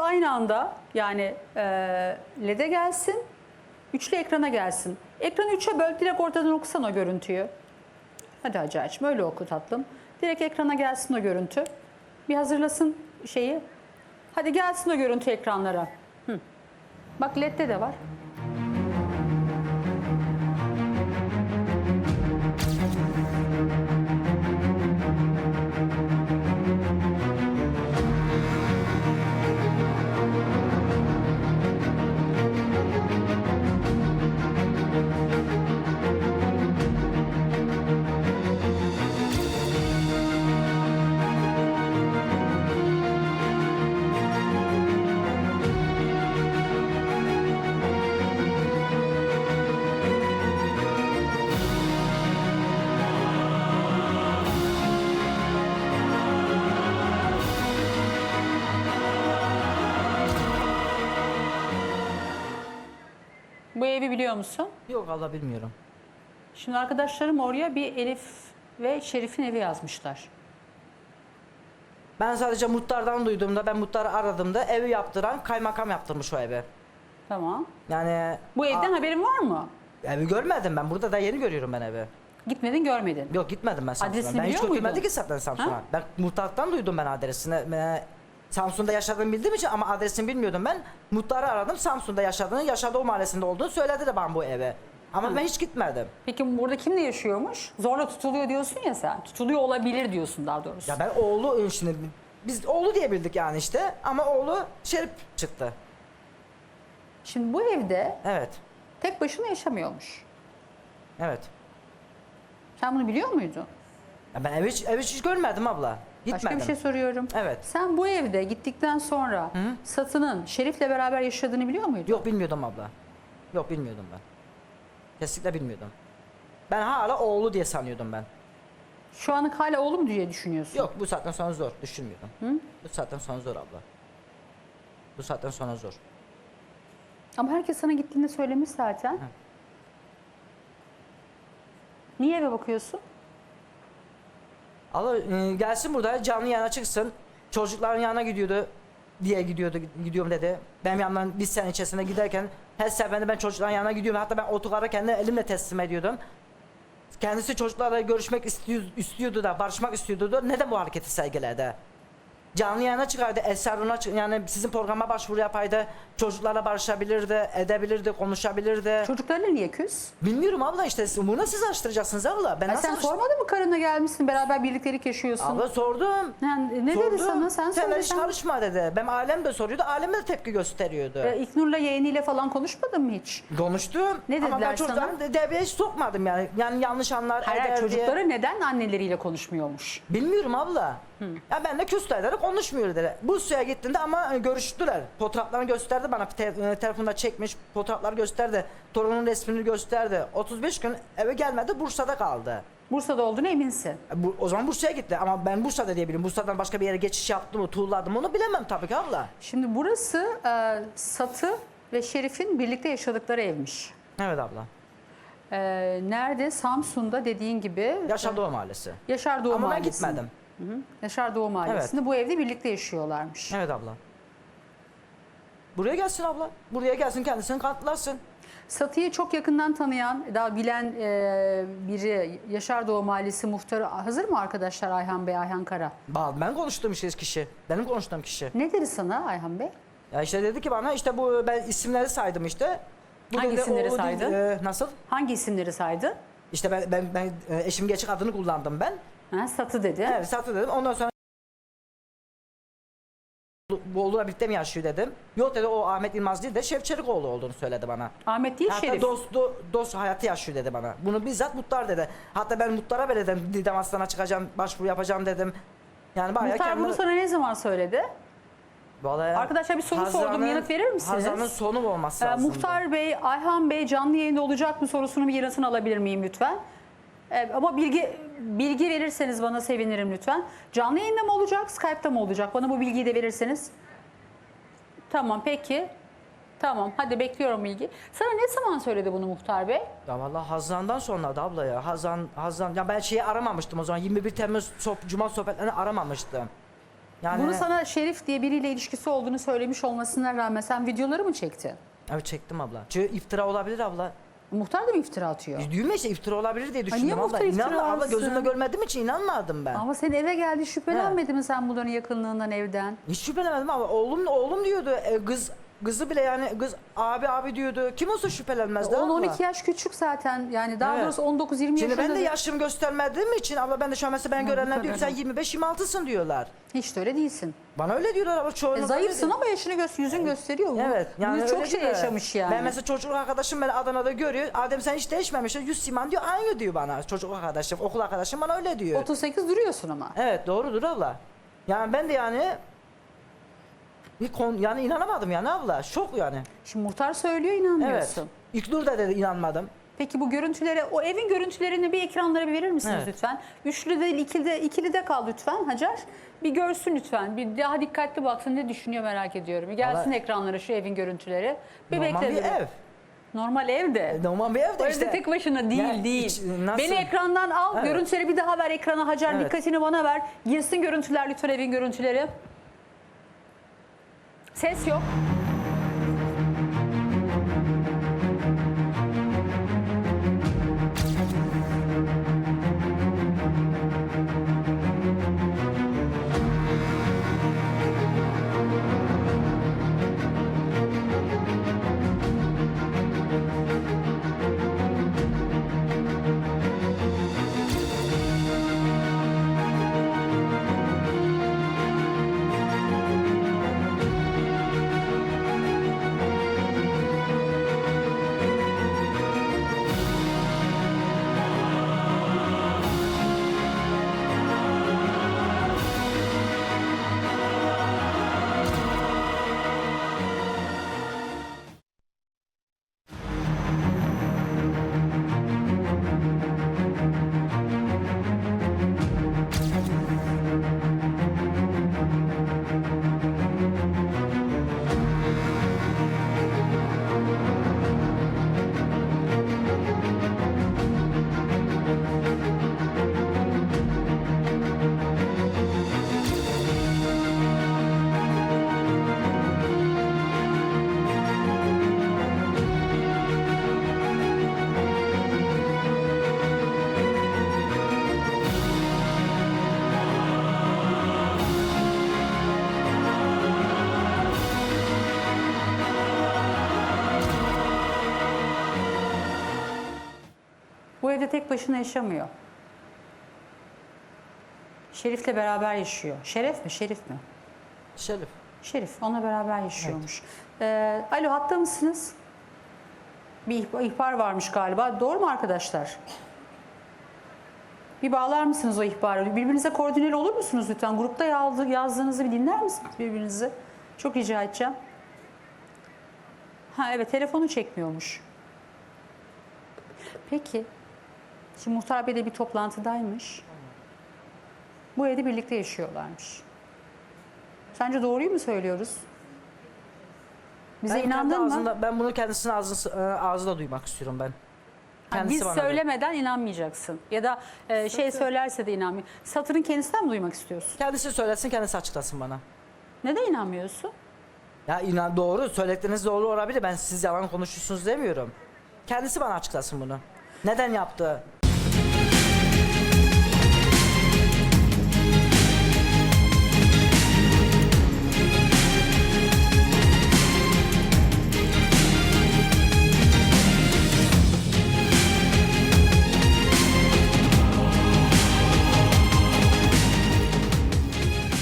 Üçü aynı anda yani e, LED'e gelsin, üçlü ekrana gelsin. Ekranı üçe böl, direkt ortadan okusan o görüntüyü. Hadi Hacı'cığım öyle oku tatlım. Direkt ekrana gelsin o görüntü. Bir hazırlasın şeyi. Hadi gelsin o görüntü ekranlara. Hı. Bak LED'de de var. Bu evi biliyor musun? Yok Allah bilmiyorum. Şimdi arkadaşlarım oraya bir Elif ve Şerif'in evi yazmışlar. Ben sadece muhtardan duyduğumda ben muhtarı aradığımda evi yaptıran kaymakam yaptırmış o evi. Tamam. Yani Bu evden haberin var mı? evi görmedim ben. Burada da yeni görüyorum ben evi. Gitmedin görmedin. Yok gitmedim ben Samsun'a. Adresini Ben hiç biliyor muydun? götürmedi ki zaten Samsun'a. Ha? Ben muhtardan duydum ben adresini. Ee, Samsun'da yaşadığımı bildiğim için ama adresini bilmiyordum ben. Muhtarı aradım. Samsun'da yaşadığını, yaşadığı o mahallesinde olduğunu söyledi de bana bu eve. Ama ben hiç gitmedim. Peki burada kimle yaşıyormuş? Zorla tutuluyor diyorsun ya sen. Tutuluyor olabilir diyorsun daha doğrusu. Ya ben oğlu şimdi biz oğlu diye bildik yani işte ama oğlu Şerif çıktı. Şimdi bu evde Evet. tek başına yaşamıyormuş. Evet. Sen bunu biliyor muydun? Ya ben evi hiç, evi hiç görmedim abla. Gitmedim. Başka bir şey soruyorum. Evet. Sen bu evde gittikten sonra Satı'nın Şerif'le beraber yaşadığını biliyor muydun? Yok bilmiyordum abla. Yok bilmiyordum ben. Kesinlikle bilmiyordum. Ben hala oğlu diye sanıyordum ben. Şu anlık hala oğlum diye düşünüyorsun. Yok bu saatten sonra zor düşünmüyordum. Bu saatten sonra zor abla. Bu saatten sonra zor. Ama herkes sana gittiğinde söylemiş zaten. Niye eve bakıyorsun? Allah e, gelsin burada canlı yana çıksın. Çocukların yanına gidiyordu diye gidiyordu gidiyorum dedi. Benim yanımdan bir sene içerisinde giderken her seferinde ben çocukların yanına gidiyorum. Hatta ben otogarı kendi elimle teslim ediyordum. Kendisi çocuklarla görüşmek istiyor, istiyordu da barışmak istiyordu da neden bu hareketi sergiledi? Canlı yayına çıkardı. Eser ona çı- yani sizin programa başvuru yapaydı. Çocuklarla barışabilirdi, edebilirdi, konuşabilirdi. Çocuklarla niye küs? Bilmiyorum abla işte bunu siz araştıracaksınız abla. Ben Ay nasıl sen araş- sormadın mı karına gelmişsin beraber birliktelik yaşıyorsun? Abla sordum. Yani ne Sordum. dedi sana? Sen Sen hiç sen. karışma dedi. Benim ailem de soruyordu. Ailem de tepki gösteriyordu. Ee, İknur'la yeğeniyle falan konuşmadın mı hiç? Konuştum. Ne Ama dediler ben çocuklarımı de- devreye hiç sokmadım yani. Yani yanlış anlar Hayır, eder diye. çocukları neden anneleriyle konuşmuyormuş? Bilmiyorum abla. Ya ben de küstüler konuşmuyor dedi. Bursa'ya gittiğinde ama e, görüştüler. Fotoğraflarını gösterdi bana. Te, e, telefonda çekmiş. Fotoğraflar gösterdi. Torunun resmini gösterdi. 35 gün eve gelmedi. Bursa'da kaldı. Bursa'da olduğunu eminsin. E, Bu, o zaman Bursa'ya gitti ama ben Bursa'da diye biliyorum. Bursa'dan başka bir yere geçiş yaptım mı, tuğladım onu bilemem tabii ki abla. Şimdi burası e, Satı ve Şerif'in birlikte yaşadıkları evmiş. Evet abla. E, nerede? Samsun'da dediğin gibi. Yaşar Doğu Mahallesi. Yaşar Doğu Ama ben gitmedim. Yaşar Doğu Mahallesi'nde bu evde birlikte yaşıyorlarmış. Evet abla. Buraya gelsin abla. Buraya gelsin kendisini kanıtlasın. Satı'yı çok yakından tanıyan, daha bilen e, biri Yaşar Doğu Mahallesi muhtarı hazır mı arkadaşlar Ayhan Bey, Ayhan Kara? Ba- Ben konuştuğum şey kişi. Benim konuştuğum kişi. Ne dedi sana Ayhan Bey? Ya işte dedi ki bana işte bu ben isimleri saydım işte. Bu Hangi dedi, isimleri saydın? dedi, e, nasıl? Hangi isimleri saydı? İşte ben ben, ben e, eşim geçik adını kullandım ben. Ha, Satı dedi. Evet satı dedim. Ondan sonra oğluyla birlikte mi yaşıyor dedim. Yok dedi o Ahmet İlmaz değil de Şevçelikoğlu olduğunu söyledi bana. Ahmet değil Hatta Şerif. dost, do- dost hayatı yaşıyor dedi bana. Bunu bizzat muhtar dedi. Hatta ben muhtara bile dedim Didem Aslan'a çıkacağım, başvuru yapacağım dedim. Yani bayağı Muhtar bunu sana ne zaman söyledi? Vallahi Arkadaşlar bir soru sordum, yanıt verir misiniz? Hazan'ın sonu olması Ee, lazım. Muhtar Bey, Ayhan Bey canlı yayında olacak mı sorusunu bir yanıtını alabilir miyim lütfen? Ee, ama bilgi bilgi verirseniz bana sevinirim lütfen. Canlı yayında mı olacak, Skype'ta mı olacak? Bana bu bilgiyi de verirseniz. Tamam peki. Tamam hadi bekliyorum bilgi. Sana ne zaman söyledi bunu Muhtar Bey? Ya vallahi Hazan'dan sonra da abla ya. Hazan, Hazan. Ya ben şeyi aramamıştım o zaman. 21 Temmuz soh- Cuma sohbetlerini aramamıştım. Yani Bunu sana Şerif diye biriyle ilişkisi olduğunu söylemiş olmasına rağmen sen videoları mı çektin? Evet çektim abla. Çünkü iftira olabilir abla. Muhtar da mı iftira atıyor? İşte iftira olabilir diye niye düşündüm abla. muhtar iftira İnanma abla atsın? gözümle görmediğim için inanmadım ben. Ama sen eve geldi şüphelenmedin mi sen bunların yakınlığından evden? Hiç şüphelenemedim ama oğlum oğlum diyordu. E, kız kızı bile yani kız abi abi diyordu. Kim olsa şüphelenmezdi abla. 10-12 yaş küçük zaten yani daha Evet. doğrusu 19-20 yaşında. Şimdi ben de değil. yaşım göstermediğim için abla ben de şu an mesela ben görenler diyor ki sen 25-26'sın diyorlar. Hiç de öyle değilsin. Bana öyle diyorlar abla çoğunlukla E, zayıfsın diyor. ama yaşını gö- yüzün gösteriyor. Bu- Evet. bu Yani çok öyle şey diyorlar. yaşamış yani. Ben mesela çocuk arkadaşım beni Adana'da görüyor. Adem sen hiç değişmemişsin. Yüz siman diyor. Aynı diyor bana. Çocuk arkadaşım, okul arkadaşım bana öyle diyor. 38 duruyorsun ama. Evet doğrudur abla. Yani ben de yani bir kon, yani inanamadım yani abla. Şok yani. Şimdi muhtar söylüyor Evet. inanmıyorsun. İlknur da dedi inanmadım. Peki bu görüntülere, o evin görüntülerini bir ekranlara bir verir misiniz Evet. lütfen? Üçlü değil, ikili de, ikili de kal lütfen Hacer. Bir görsün lütfen. Bir daha dikkatli baksın ne düşünüyor merak ediyorum. Bir gelsin Vallahi- ekranlara şu evin görüntüleri. Bir Normal bir ev. Normal ev de. Normal bir ev de O işte. evde tek başına değil Yani değil. hiç- nasıl? Beni ekrandan al, Evet. görüntüleri bir daha ver ekrana Hacer. Evet. Dikkatini bana ver. Girsin görüntüler lütfen evin görüntüleri. Ses yok. Tek başına yaşamıyor. Şerif'le beraber yaşıyor. Şeref mi? Şerif mi? Şerif. Şerif. Onunla beraber yaşıyormuş. Ee, alo hatta mısınız? Bir ihbar, ihbar varmış galiba. Doğru mu arkadaşlar? Bir bağlar mısınız o ihbarı? Birbirinize koordineli olur musunuz lütfen? Grupta yazdı- yazdığınızı bir dinler misiniz birbirinizi? Çok rica edeceğim. Ha evet telefonu çekmiyormuş. Peki. Şimdi Muhtar Bey de bir toplantıdaymış. Bu evde birlikte yaşıyorlarmış. Sence doğruyu mu söylüyoruz? Bize Ben kendi inandın mı? ağzında, ben bunu kendisinin ağzı, e, ağzıyla duymak istiyorum ben. Ha, Kendisi Biz bana dedi. söylemeden inanmayacaksın. Ya da e, şey söylerse de inanmıyor. Satırın kendisinden mi duymak istiyorsun? Kendisi söylesin, kendisi açıklasın bana. Neden inanmıyorsun? Ya inan doğru, söyledikleriniz doğru olabilir. Ben siz yalan konuşuyorsunuz demiyorum. Kendisi bana açıklasın bunu. Neden yaptı?